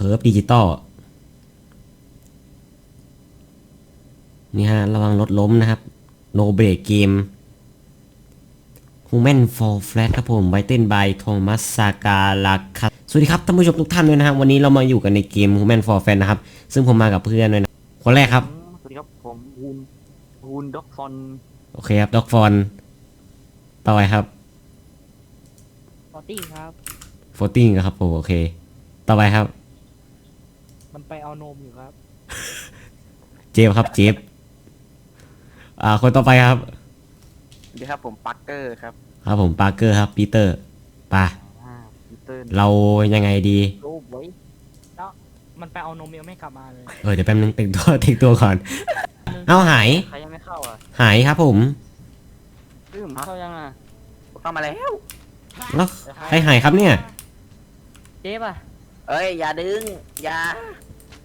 เคิร์ฟดิจิตอลนี่ฮะ ระวังรถล้มนะครับ โนเบรกเกม Human for Flat ครับผมไบเทนบายโทมัสซากาลาคาสวัสดีครับท่านผู้ชมทุกท่านด้วยนะครับ วันนี้เรามาอยู่กันในเกม Human for Flat นะครับ ซึ่งผมมากับเพื่อนด้วยนะคนแรกครับ สวัสดีครับ ผมฮูนฮูนด็อกฟอน โอเคครับด็อกฟอนต่อไปครับปอตี้ครับโฟติ้งครับผมโอเค ต่อไปครับ มันไปเอานมอยู่ครับ เจฟครับเจฟอ่า คนต่อไปครับ สวัสดีครับผมปักเกอร์ครับครับผมปาร์เกอร์ครับปีเตอร์ไป่ะอ่าพีเตอร์เรายังไงดี รูปไว้แล้วมันไปเอานมยังไม่กลับมาเลย เออเดี๋ยวแป๊บนึงแต่งตัว แต่งตัวก่อน เอาหาย ใครยังไม่เข้าอะหายครับผมอืมเข้ายังอะเข้ามาแล้วแล้วใครหายครับเนี่ย เจ๊ป่ะเอ้ยอย่าดึงอย่า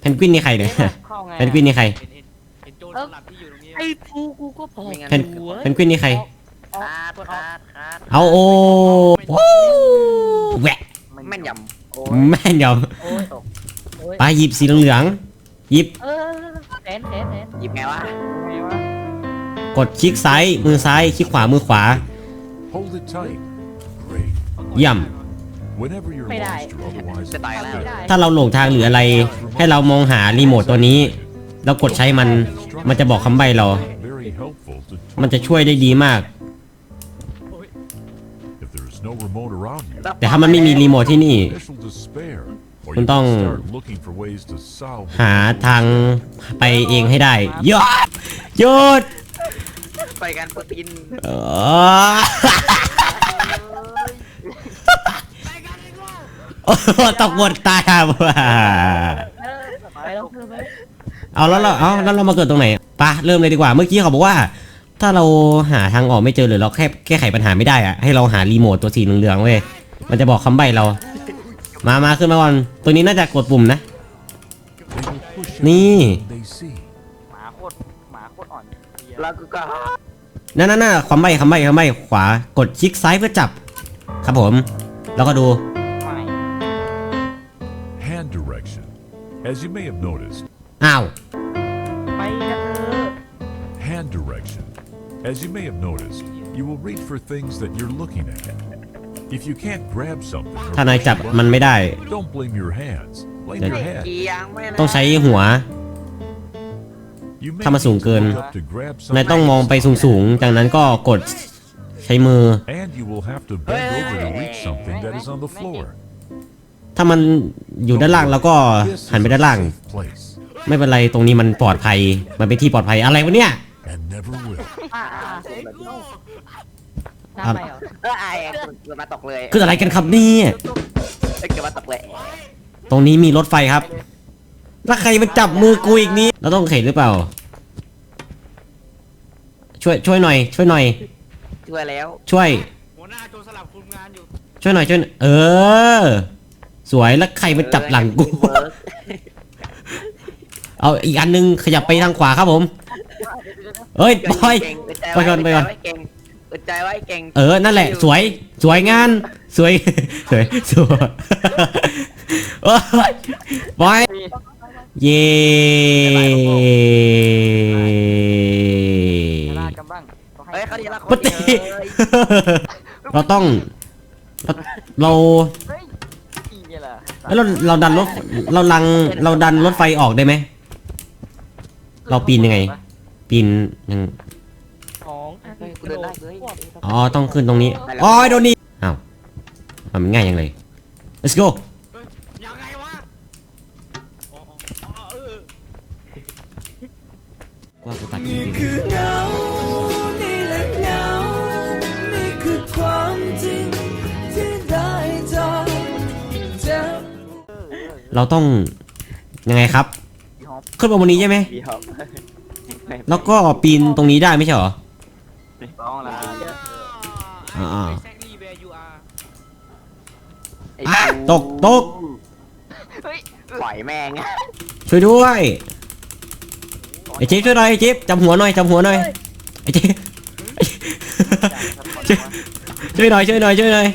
เพนกวินนี่ใครเนี่ยเข้าไงเพนกวินนี่ใครเห็นเห็นเห็นโจรสลัดที่อยู่ตรงนี้ไหมไอ้กูกูก็พอไม่งั้นเพนเพนกวินนี่ใคร คาดคาดคาดเอาโอ้ว้าวแหวะแม่นยำโอ้ยแม่นยโอ้ยโอ้ยำไปหยิบสีเหลืองๆหยิบเออแขนแขนแขนหยิบไงวะไงวะกดคลิกซ้ายมือซ้ายคลิกขวามือขวา Hold it tight. Great. เยี่ยม Whenever you're ไม่ได้ lost or otherwise จะตายแล้วไม่ได้ถ้าเราหลงทางหรืออะไร ให้เรามองหารีโมทตัวนี้ แล้วกดใช้มัน มันจะบอกคำใบ้เรา very helpful to มันจะช่วยได้ดีมาก if there's no remote around you. แต่ถ้ามันไม่มีรีโมทที่นี่ Initial despair. Or คุณ you ต้อง can start looking for ways to solve หาทางไปเองให้ได้หยุดหยุดไปกันโปรตีนเออโอ้โหตกบทตายอะว่ะ เออไปแล้วเพิ่มไป เอาแล้วเราเอาแล้วเรามาเกิดตรงไหนปะเริ่มเลยดีกว่า เมื่อกี้เขาบอกว่า ถ้าเราหาทางออกไม่เจอหรือเราแค่แก้ไขปัญหาไม่ได้อะให้เราหารีโมทตัวสีเหลืองๆเว้ยมันจะบอกคำใบ้เรา มามาขึ้นมาก่อนตัวนี้น่าจะกดปุ่มนะ They will push Ni. everything they see. หมาโคตรหมาโคตรอ่อนแล้วกูก็นั่นนั่นนั่นคำใบ้คำใบ้คำใบ้ขวากดคลิกซ้ายเพื่อจับ ครับผม แล้วก็ดู ไม่ Hand direction. As you may have noticed, อ้าว As you may have noticed, you will reach for things that you're looking at. If you can't grab something, or ถ้านายจับ push a มันไม่ได้ button, don't blame your hands. Blame That- your head. เกียงไม่นะต้องใช้หัว You may ถ้ามันสูง need to เกิน look up to grab นาย something, ต้องมองไปสูงๆจากนั้นก็กดใช้มือ and you will have to bend over to reach something that is on the floor. ถ้ามันอยู่ด้านล่างแล้วก็ This หัน is ไป a ด้านล่าง safe place, ไม่เป็นไรตรงนี้มันปลอดภัย มันเป็นที่ปลอดภัยอะไรวะเนี่ย and never will. อ่าอ่าน้ำไปเหรอเออไอ้เกิดมาตกเลยคืออะไรกันครับเนี่ยเอ้ยเกิดมาตกเลย ตรงนี้มีรถไฟครับ แล้วใครมาจับมือกูอีกนี้เราต้องเข็นหรือเปล่า ช่วยช่วยหน่อย ช่วยหน่อย ช่วยแล้ว ช่วย หัวหน้าโจรสลัดคุมงานอยู่ ช่วยหน่อยช่วยหน่อยเออ สวยแล้วใครมาจับหลังกูเวิร์กเอาอีกอันนึงขยับไปทางขวาครับผม เอ้ยบอยเก่งอึดใจไปก่อนไปก่อนไว้เก่งอึดใจไว้เก่งเออ นั่นแหละ สวย สวยงาน สวย สวย สวยโอ้ยบอย เย้ลากันบ้างเฮ้ยเขาดีละคนปฏิเดียวเลยเราต้อง เรา เฮ้ยอีเนี่ยแหละแล้วเราเราดันรถเราลังเราดันรถไฟออกได้ไหม เราปีนยังไงปี นยังของอะเฮ้ยกูเดินได้เลยอ๋อต้องขึ้นตรงนี้อ๋อโดนนี่อ้าวมันง่ายยังเลย let's go เฮ้ยยังไงวะอ๋ออ๋ออ๋อเออว่ากูตัดคลินี่ปคือเงานี่แหละเงานี่คือความจริงที่ได้จากเจ็บเราต้องยังไงครับพี่ฮอปขึ้นมาบนนี้ใช่ไหมพี่ฮอป แล้วก็ปีนตรงนี้ได้ไม่ใช่เหรอต้องละอ่า exactly where you are ไอ้อะตกตกเฮ้ยปล่อยแม่งช่วยด้วยไอ้เจ๊ช่วยหน่อยไอ้เจ๊จับหัวหน่อยจับหัวหน่อยไอ้เจ๊ไอ้เจ๊ช่วยหน่อยช่วยหน่อยช่วยหน่อย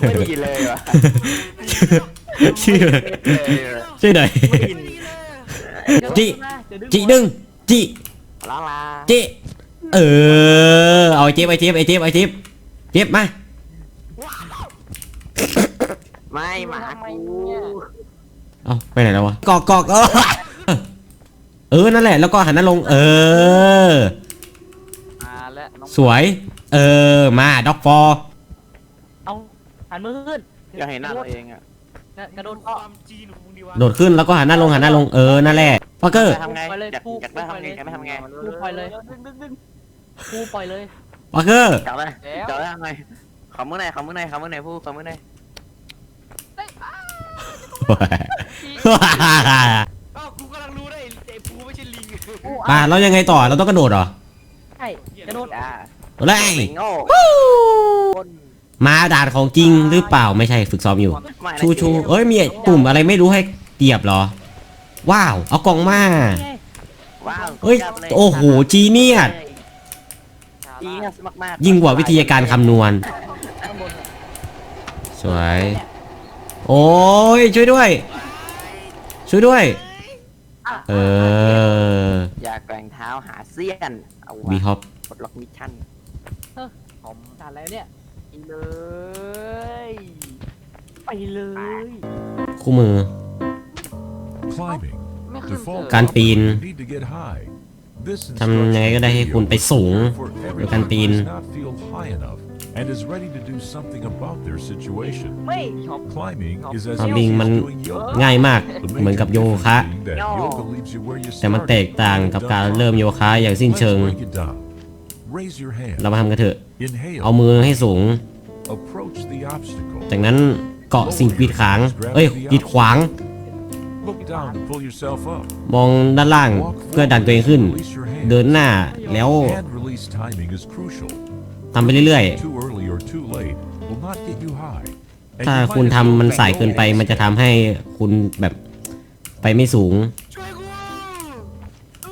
ไม่ดีเลยวะชื่อชื่อหน่อย จิจิดึงจิล้างลาจิเออเอาไอ้เจี๊ยบไอ้เจี๊ยบไอ้เจี๊ยบไอ้เจี๊ยบเจี๊ยบมาไม่หมากูเอาไปไหนแล้ววะกอกกอกเออเออนั่นแหละแล้วก็หันหน้าลง เออมาแล้วน้องสวย เออมาด็อกฟอร์เอาหันมือขึ้นอยากเห็นหน้าตัวเองอะ กระโดดคเกาะวามจีนของมึงดีวะโดดขึ้นแล้วก็หันหน้าลงหันหน้าลงเออนั่นแหละฟักเกอร์ทำไงไปเลยอยากพูดอยากได้ทำไงไปเลยอยากได้ทำไงพูดปล่อยเลยดึงดึงดึงกูปล่อยเลยฟักเกอร์จับเลยจับได้ทำไงขอมือไหนอยขอมือไหนอยขอมือไหนอยพูดขอมือไหนอยอ้าวกูกำลังรู้ได้ไอ้ปูไม่ใช่ลิงป่าเรายังไงต่อเราต้องกระโดดเหรอใช่กระโดดจ้าเลยไอ้โง่ มาด่านของจริงหรือเปล่าไม่ใช่ฝึกซ้อมอยู่ไม่นะชูชูเอ้ยมีปุ่มอะไรไม่รู้ให้เตียบเหรอ ว้าว เอากล่องมาไงว้าวเฮ้ยจับลโอ้โหจีเนียสจีเนียสมากๆยิ่งกว่าวิทยาการคำนวณข้างบนสวย โอ้ยช่วยด้วย ช่วยด้วย เออ อย่าแกว่งเท้าหาเสี้ยน เอาบีวะฮอปปลดล็อกมิชชั่นผมด่านอะไรเนี่ยไป เลย ไปเลย คู่มือ Climbing. ไม่ขึ้น Default การปีน you need to get high. This ทำยังไงก็ได้ให้คุณไปสูง for โดยการ everyone ปีน who does not feel high enough and is ready to do something about their situation. ไม่ Climbing is as Climbing easy มัน as doing yoga. ง่ายมาก The เหมือน major กับโย difference คะ being that yoga leaves you where you แต่มัน started แตกต่าง when กับ you've การ done เริ่มโยคะอย่างสิ้น Let's เชิง break it down. Raise your hand. เรามาทำกันเถอะ Inhale. เอามือให้สูง Approach the obstacle. จากนั้นเกาะสิ่งกีดขวางเอ้ยกีดขวาง Look down to pull yourself up. มองด้านล่างเพื่อดันตัวเองขึ้น Release your hands. เดินหน้าแล้ว Hand release timing is crucial. ทำไปเรื่อย Too early or too late will not get you high. ๆถ้าคุณทำมันสายเกินไปมันจะทำให้คุณแบบไปไม่สูงช่วยกู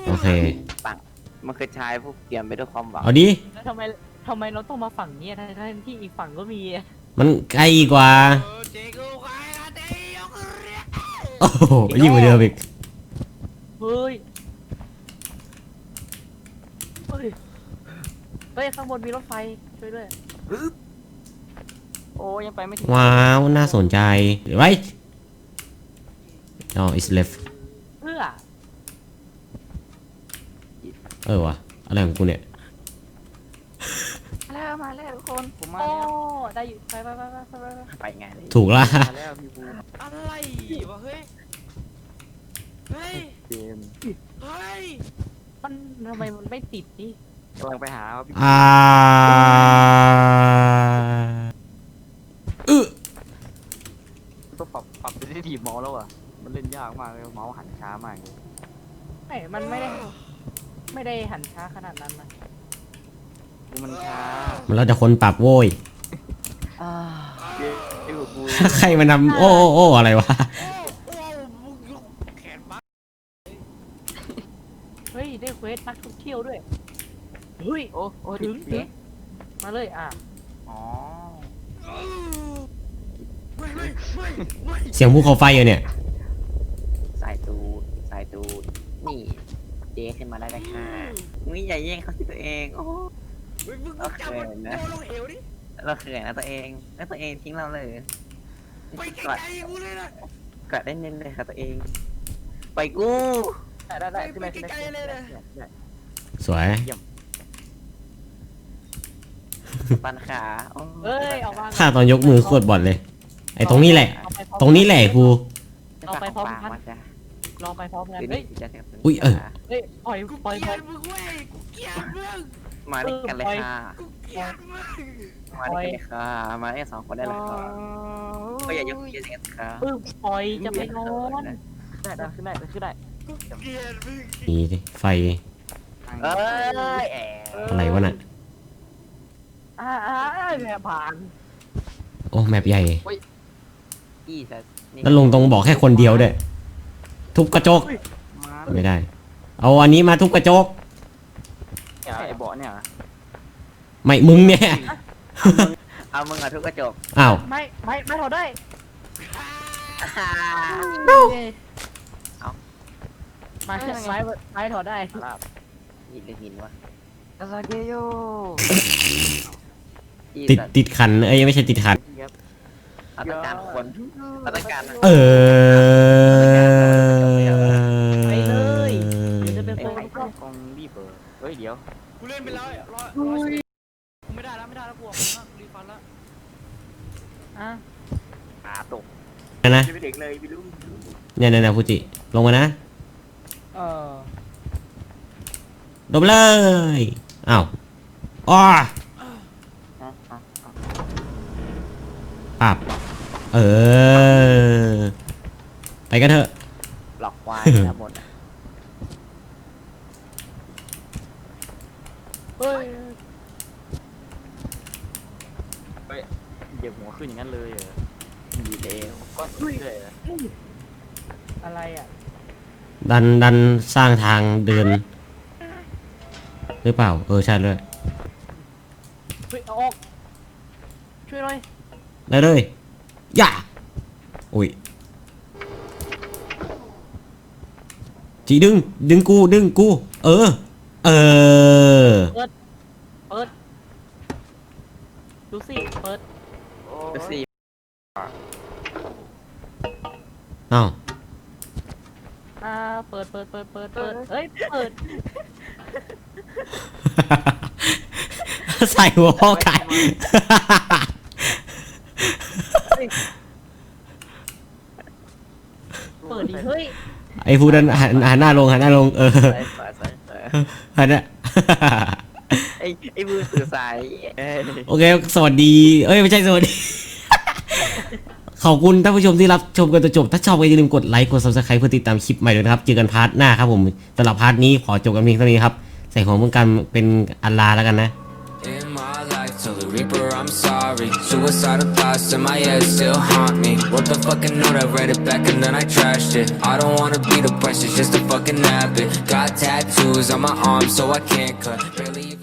โอเคปัง มันคือชายผู้เตรียมไปด้วยความหวังเอาดิแล้วทำไมทำไมเราต้องมาฝั่งเนี้ยทั้งๆที่อีกฝั่งก็มีอะมันไกลกว่าเออเจ๊กูใครนะเจ๊ยกเรียกโอ้โหยิ่งกว่าเดิมอีกเฮ้ยเฮ้ยเฮ้ยข้างบนมีรถไฟช่วยด้วยโอ้ยังไปไม่ถึงว้าวน่าสนใจ right oh it's left เพื่อ เออวะอะไรของกูเนี่ยแล้วมาแล้วทุกคนผมมาโอ้แล้วได้อยู่ไปไปไปไปไปไปไปไงเลยถูกละ มาแล้วพี่บูมอะไรวะเฮ้ย เฮ้ยเจมส์เฮ้ย มันทำไมมันไม่ติดนี่กำลังไปหาพี่อ่าอึต้องปรับปรับไปที่ทีมเมาส์แล้วอะมันเล่นยากมากเลยเมาส์หันช้ามากเลยไม่มันไม่ได้ ไม่ได้หันช้าขนาดนั้นนะมันช้าเราจะคนปรับโว้ยอ่าไอ้พวกกูใครมานำโอ้โอ้โอ้อะไรวะโอ้มึงยกแขนบักเฮ้ยได้เควสนักท่องเที่ยวด้วยเฮ้ยโอ้โอ้ถึงถึถึงงมาเลยอะอ๋อไม่ไม่ไม่ไม่เสียงภูเขาไฟเหรอเนี่ย สายตูดสายตูดนี่ เจ๊ขึ้นมาได้เลยค่ะมึงอย่าแย่งเขาสิตัวเองโอ้เฮ้ยมึงจับมันโยนลงเหวดิเราเขินนะตัวเองแล้วตัวเองทิ้งเราเลยไปไกกอดลๆกูเลยนะกอดได้เน้นเลยค่ะตัวเอง ไปกูได้ได้ได้ไปไปไกลๆเลยนะสวยปันขาโอ้เฮ้ยออกมาถ้าตอนยกมือโคตรบอดเลย ไอ้ตรงนี้แหละเอาไปพร้อมตรงนี้แหละกูเราไปพร้อมกันปาจ้ะ ลองไปพร้อมกันเดี๋ยวเฮ้นี้ยจะเสียบอุ๊ยเออ เฮ้ย ปล่อย กูปล่อยเกปลีล่ยอยดมึงเว้ยกูเกลียดมึงมาด้วยกันเลยค่ะ กูเกลียดมึงมาด้วยกันเลยค่ะ มาได้สองคนได้เลยค่ะก็อย่ายกเยอะอย่างนั้นค่ะปึ้มปล่อย จะไปนอนได้ได้ขึ้นได้ขึ้นได้กูเกลียดมึงนี่ดิไฟเอ้ยแอบอะไรวะน่ะ อ่าอ่าเนี่ยผ่าน โอ้แมปใหญ่ อีสัสนี่แล้วลงตรงบอกแค่คนเดียวด้วย ทุบกระจก มาไม่ได้ เอาอันนี้มาทุบกระจก เนี่ยไอ้เบาะเนี่ยไม่มึงเนี่ย เอามึงอะทุกกระจกอ้าว ไม่ไม่ไม่ถอดได้ฆ่าอ่าเย้เอามาเชือกไม้ไม้ถอดได้ลาบหินหรือหินวะอาซาเกโยอีติดสัตว์ติดขัน เอ้ยไม่ใช่ติดขันเราต้องการคนเราต้องการเออ กูเล่นไปแล้วร้อยร้อยสิบไม่ได้แล้วไม่ได้แล้วกูออกมารีฟันแล้วอะขาตกนะไม่ถึงเลยพี่ลุงเนี่ยเนี่ยเนี่ยฟูจิลงมานะเออลงไปเลยอ้าวอ้ออะอะอะปับเออ ไปกันเถอะ หลอกควายนะหม ดอะเฮ้ยเดี๋ยวหัวขึ้นอย่างนั้นเลยเหรอดีแล้วก็เลยเหรออะไรอะดันดันสร้างทางเดิน หรือเปล่า เออใช่เลยเฮ้ยเอาออกช่วยหน่อยได้เลยย่าอุ้ยจีดึง ดึงกู ดึงกู เออ เออเปิดเปิด ดูสิ เปิดดูสิเอ้าอ่า เปิด เปิด เปิด เปิด เปิดเฮ้ย เปิด ใส่หัวพ่อไก่ เปิดดิเฮ้ย ไอ้ฟูดันหันหันหน้าลงหันหน้าลง เออ ใส่ใส่ใส่ ใส่หันหน้าไอ้ไอ้มือสื่อสายเอ้ยโอเค สวัสดี เอ้ย ไม่ใช่สวัสดี ขอบคุณท่านผู้ชมที่รับชมกันจนจบ ถ้าชอบก็อย่าลืมกดไลค์ กด subscribe เพื่อติดตามคลิปใหม่ด้วยนะครับ เจอกันพาร์ทหน้าครับผมสำหรับพาร์ทนี้ขอจบกันเพียงเท่านี้ครับ ใส่ของเพื่อกันเป็นอัลลาแล้วกันนะ In my life, tell the Reaper I'm sorry. Suicidal thoughts in my head still haunt me. What the fucking note, I read it back and then I trashed it. I don't wanna be depressed, it's just a fucking habit. Got tattoos on my arms, so I can't cut. Barely